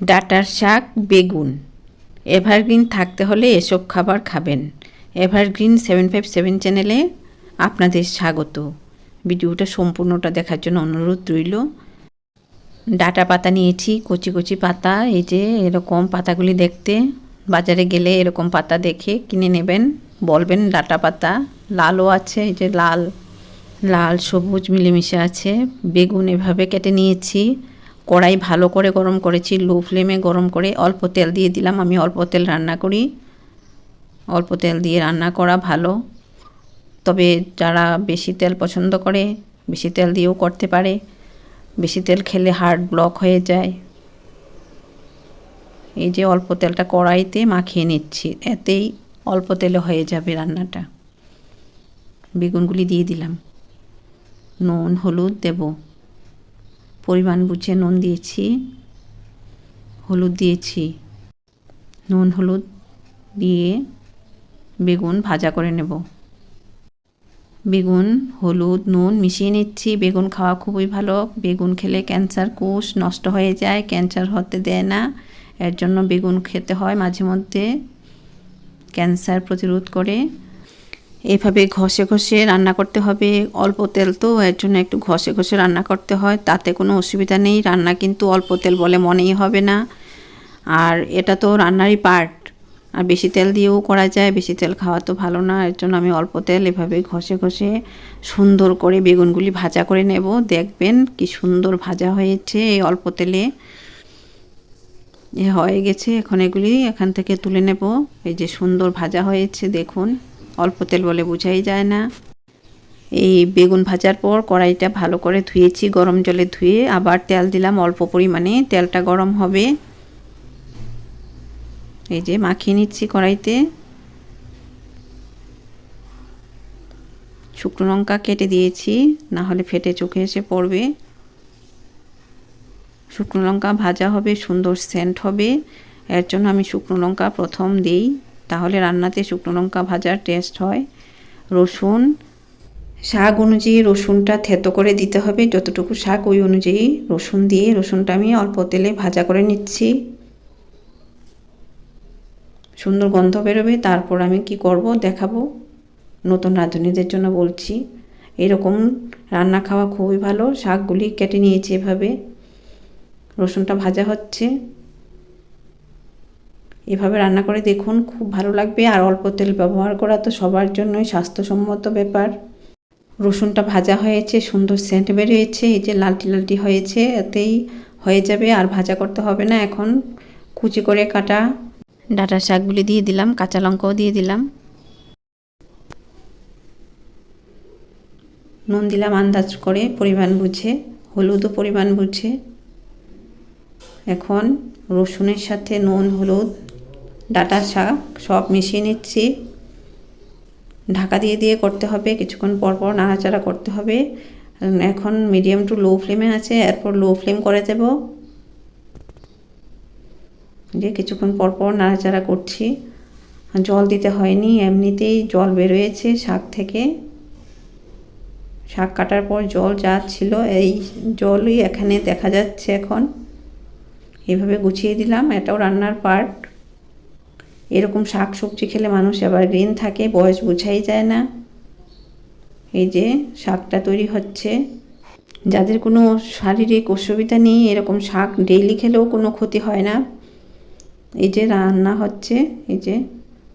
ডাটার শাক, বেগুন। এভারগ্রিন থাকতে হলে এসব খাবার খাবেন। এভারগ্রিন সেভেন ফাইভ সেভেন চ্যানেলে আপনাদের স্বাগত। ভিডিওটা সম্পূর্ণটা দেখার জন্য অনুরোধ রইল। ডাটা পাতা নিয়েছি, কচি কচি পাতা, এই যে এরকম পাতাগুলি দেখতে। বাজারে গেলে এরকম পাতা দেখে কিনে নেবেন। বলবেন ডাটা পাতা লালও আছে, এই যে লাল। লাল, সবুজ মিলেমিশে আছে। বেগুন এভাবে কেটে নিয়েছি। কড়াই ভালো করে গরম করেছি লো ফ্লেমে গরম করে অল্প তেল দিয়ে দিলাম। আমি অল্প তেল রান্না করি। অল্প তেল দিয়ে রান্না করা ভালো। তবে যারা বেশি তেল পছন্দ করে, বেশি তেল দিয়েও করতে পারে। বেশি তেল খেলে হার্ট ব্লক হয়ে যায়। এই যে অল্প তেলটা কড়াইতে মাখিয়ে নিচ্ছি, এতেই অল্প তেলে হয়ে যাবে রান্নাটা। বেগুনগুলি দিয়ে দিলাম। নুন, হলুদ দেব। পরিমাণ বুঝে নুন দিয়েছি, হলুদ দিয়েছি। নুন, হলুদ দিয়ে বেগুন ভাজা করে নেব। বেগুন, হলুদ, নুন মিশিয়ে নিচ্ছি। বেগুন খাওয়া খুবই ভালো। বেগুন খেলে ক্যান্সার কোষ নষ্ট হয়ে যায়, ক্যান্সার হতে দেয় না। এর জন্য বেগুন খেতে হয় মাঝে মধ্যে। ক্যান্সার প্রতিরোধ করে এভাবে ঘষে ঘষে রান্না করতে হবে। অল্প তেল তো, এর জন্য একটু ঘষে ঘষে রান্না করতে হয়। তাতে কোনো অসুবিধা নেই। রান্না কিন্তু অল্প তেল বলে মনেই হবে না। আর এটা তো রান্নারই পার্ট আর বেশি তেল দিয়েও করা যায়। বেশি তেল খাওয়া তো ভালো না। এর জন্য আমি অল্প তেল এভাবে ঘষে ঘষে সুন্দর করে বেগুনগুলি ভাজা করে নেব। দেখবেন কি সুন্দর ভাজা হয়েছে এই অল্প তেলে। এ হয়ে গেছে। এখন এগুলি এখান থেকে তুলে নেব। এই যে সুন্দর ভাজা হয়েছে, দেখুন। অল্প তেল বলে বোঝাই যায় না। এই বেগুন ভাজার পর কড়াইটা ভালো করে ধুয়েছি, গরম জলে ধুয়ে আবার তেল দিলাম অল্প পরিমাণে, তেলটা গরম হবে। এই যে মাখিয়ে নিচ্ছি কড়াইতে। শুকনো লঙ্কা কেটে দিয়েছি, না হলে ফেটে চোখে এসে পড়বে। শুকনো লঙ্কা ভাজা হবে, সুন্দর সেন্ট হবে। এর জন্য আমি শুকনো লঙ্কা প্রথম দিই। তাহলে রান্নাতে শুকনো লঙ্কা ভাজার টেস্ট হয়। রসুন, শাক অনুযায়ী রসুনটা থেতো করে দিতে হবে। যতটুকু শাক, ওই অনুযায়ী রসুন দিয়ে রসুনটা আমি অল্প তেলে ভাজা করে নিচ্ছি। সুন্দর গন্ধ বেরোবে, তারপর আমি কি করব দেখাবো। নতুন রাঁধুনিদের জন্য বলছি, এরকম রান্না খাওয়া খুবই ভালো। শাকগুলি কেটে নিয়েছি এভাবে। রসুনটা ভাজা হচ্ছে। এভাবে রান্না করে দেখুন, খুব ভালো লাগবে। আর অল্প তেল ব্যবহার করা তো সবার জন্যই স্বাস্থ্যসম্মত ব্যাপার। রসুনটা ভাজা হয়েছে, সুন্দর সেন্ট বেরিয়েছে, এই যে লালটি লালটি হয়েছে, এতেই হয়ে যাবে। আর ভাজা করতে হবে না এখন। কুচি করে কাটা ডাটা শাকগুলি দিয়ে দিলাম, কাঁচা লঙ্কাও দিয়ে দিলাম। নুন দিলাম আন্দাজ করে, পরিমাণ বুঝে, হলুদও পরিমাণ বুঝে। এখন রসুনের সাথে নুন, হলুদ ডাটা শাক সব মিশিয়ে নিচ্ছি। ঢাকা দিয়ে দিয়ে করতে হবে। কিছুক্ষণ পর পর নাড়াচাড়া করতে হবে। এখন মিডিয়াম টু লো ফ্লেমে আছে। এরপর লো ফ্লেম করে দেব। যে কিছুক্ষণ পর পর নাড়াচাড়া করছি। জল দিতে হয়নি। এমনিতেই জল বেরোয়েছে শাক থেকে। শাক কাটার পর জল যা ছিল, এই জলই এখানে দেখা যাচ্ছে এখন। এভাবে গুছিয়ে দিলাম। এটাও রান্নার পার্ট এরকম শাক সবজি খেলে মানুষ আবার গ্রিন থাকে, বয়স বোঝাই যায় না। এই যে শাকটা তৈরি হচ্ছে। যাদের কোনো শারীরিক অসুবিধা নেই, এরকম শাক ডেইলি খেলেও কোনো ক্ষতি হয় না। এই যে রান্না হচ্ছে, এই যে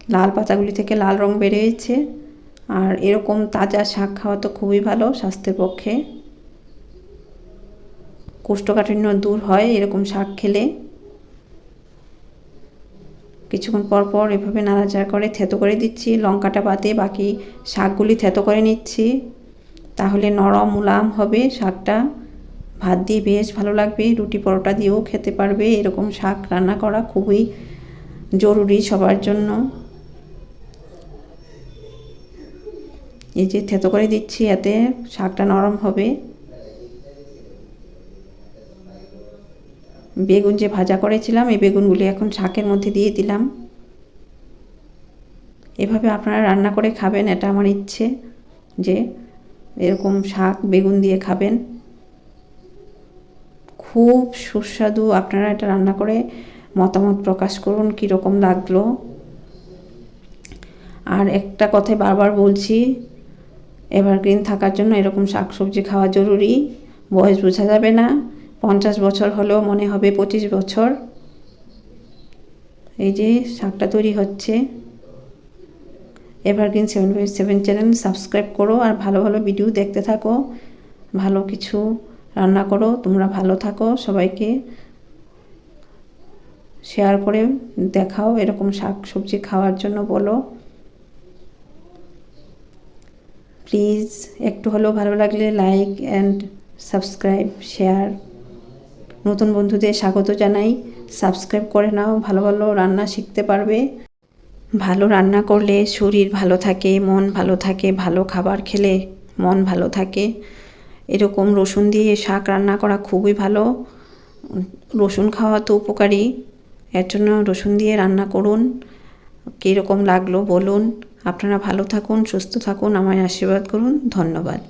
লাল পাতাগুলি থেকে লাল রং বেরিয়েছে। আর এরকম তাজা শাক খাওয়া তো খুবই ভালো স্বাস্থ্যের পক্ষে। কোষ্ঠকাঠিন্য দূর হয় এরকম শাক খেলে। কিছুক্ষণ পর পর এভাবে নাড়াচাড়া করে থেতো করে দিচ্ছি, লঙ্কাটা বাদে বাকি শাকগুলি থেতো করে নিচ্ছি। তাহলে নরম মুলাম হবে শাকটা। ভাত দিয়ে বেশ ভালো লাগবে, রুটি পরোটা দিয়েও খেতে পারবে। এরকম শাক রান্না করা খুবই জরুরি সবার জন্য। এই যে থেতো করে দিচ্ছি, এতে শাকটা নরম হবে। বেগুন যে ভাজা করেছিলাম, এই বেগুনগুলি এখন শাকের মধ্যে দিয়ে দিলাম। এভাবে আপনারা রান্না করে খাবেন, এটা আমার ইচ্ছে যে এরকম শাক, বেগুন দিয়ে খাবেন। খুব সুস্বাদু আপনারা এটা রান্না করে মতামত প্রকাশ করুন, কীরকম লাগল। আর একটা কথাই বারবার বলছি, এভারগ্রিন থাকার জন্য এরকম শাকসবজি খাওয়া জরুরি, বয়স বোঝা যাবে না। পঞ্চাশ বছর হলেও মনে হবে পঁচিশ বছর। এই যে শাকটা তৈরি হচ্ছে। Evergreen seven five seven channel subscribe করো আর ভালো ভালো ভিডিও দেখতে থাকো। ভালো কিছু রান্না করো, তোমরা ভালো থাকো, সবাইকে শেয়ার করে দেখাও, এরকম শাক সবজি খাওয়ার জন্য বলো। প্লিজ একটু হলেও ভালো লাগলে লাইক অ্যান্ড সাবস্ক্রাইব শেয়ার নতুন বন্ধুদের স্বাগত জানাই। সাবস্ক্রাইব করে নাও, ভালো ভালো রান্না শিখতে পারবে। ভালো রান্না করলে শরীর ভালো থাকে, মন ভালো থাকে, ভালো খাবার খেলে মন ভালো থাকে। এরকম রসুন দিয়ে শাক রান্না করা খুবই ভালো। রসুন খাওয়া তো উপকারী। এর জন্য রসুন দিয়ে রান্না করুন। কীরকম লাগল বলুন। আপনারা ভালো থাকুন, সুস্থ থাকুন, আমায় আশীর্বাদ করুন। ধন্যবাদ।